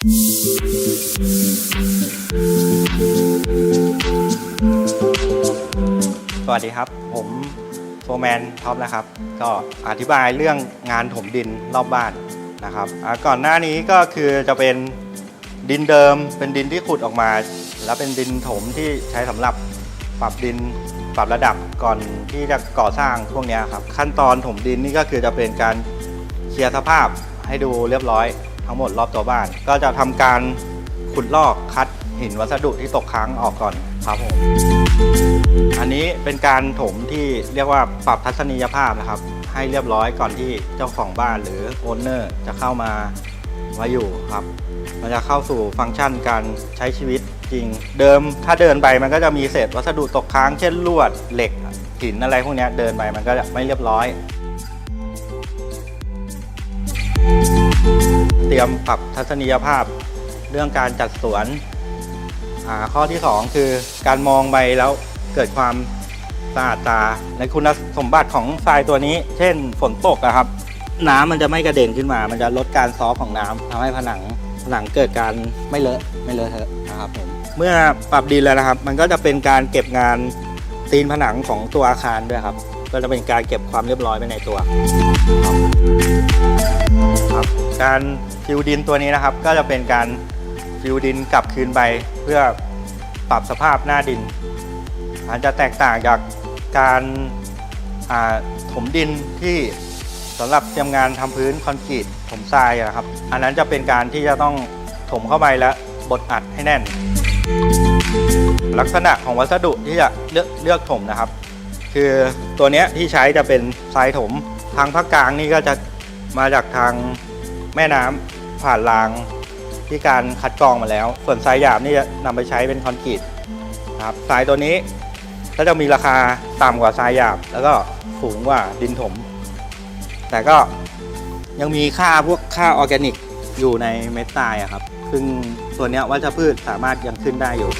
สวัสดีครับ ผมโฟแมนท็อปนะครับ ก็อธิบายเรื่องงานถมดินรอบบ้านนะครับก่อนหน้านี้ก็คือจะเป็นดินเดิมเป็นดินที่ขุดออกมา แล้วเป็นดินถมที่ใช้สำหรับปรับดินปรับระดับก่อนที่จะก่อสร้างพวกนี้ครับ ขั้นตอนถมดินนี่ก็คือจะเป็นการเคลียร์สภาพให้ดูเรียบร้อย ทั้งหมดรอบตัวบ้าน ก็จะทำการขุดลอกคัดหินวัสดุที่ตกค้างออกก่อนครับผมอันนี้เป็นการถมที่เรียกว่าปรับทัศนียภาพนะครับ ให้เรียบร้อยก่อนที่เจ้าของบ้านหรือโอนเนอร์จะเข้ามามาอยู่ครับ มันจะเข้าสู่ฟังก์ชันการใช้ชีวิตจริง เดิมถ้าเดินไปมันก็จะมีเศษวัสดุตกค้างเช่นลวดเหล็กหินอะไรพวกนี้เดินไปมันก็จะไม่เรียบร้อย เตรียมปรับทัศนียภาพเรื่องการจัดสวนข้อที่ 2 คือการมองไปแล้วเกิดความสะอาดตาในคุณสมบัติของทรายตัวนี้ เช่นฝนตกอะครับ น้ำมันจะไม่กระเด็นขึ้นมา มันจะลดการซอฟของน้ำทำให้ผนังผนังเกิดการไม่เลอะไม่เลอะเทอะนะครับผมเมื่อปรับดินแล้วนะครับ มันก็จะเป็นการเก็บงานตีนผนังของตัวอาคารด้วยครับ ก็จะเป็นการเก็บความเรียบร้อยไปในตัว ครับการฟิวดินตัวนี้นะครับ ก็จะเป็นการฟิวดินกลับคืนไปเพื่อปรับสภาพหน้าดินอาจจะแตกต่างจากการถมดินที่สำหรับเตรียมงานทำพื้นคอนกรีตถมทรายอะครับ อันนั้นจะเป็นการที่จะต้องถมเข้าไปแล้วบดอัดให้แน่น ลักษณะของวัสดุที่จะเลือกเลือกถมนะครับ คือตัวเนี้ยที่ใช้จะเป็นทรายถมทางภาคกลางนี่ก็จะ มาจากทางแม่น้ำผ่านรางที่การคัดกรองมาแล้ว ส่วนทรายหยาบนี่จะนำไปใช้เป็นคอนกรีตครับทรายตัวนี้ก็จะมีราคาต่ำกว่าทรายหยาบ แล้วก็สูงกว่าดินถม แต่ก็ยังมีค่าพวกค่าออร์แกนิกอยู่ในเม็ดทรายครับ ซึ่งตัวเนี้วัชพืชสามารถยังขึ้นได้อยู่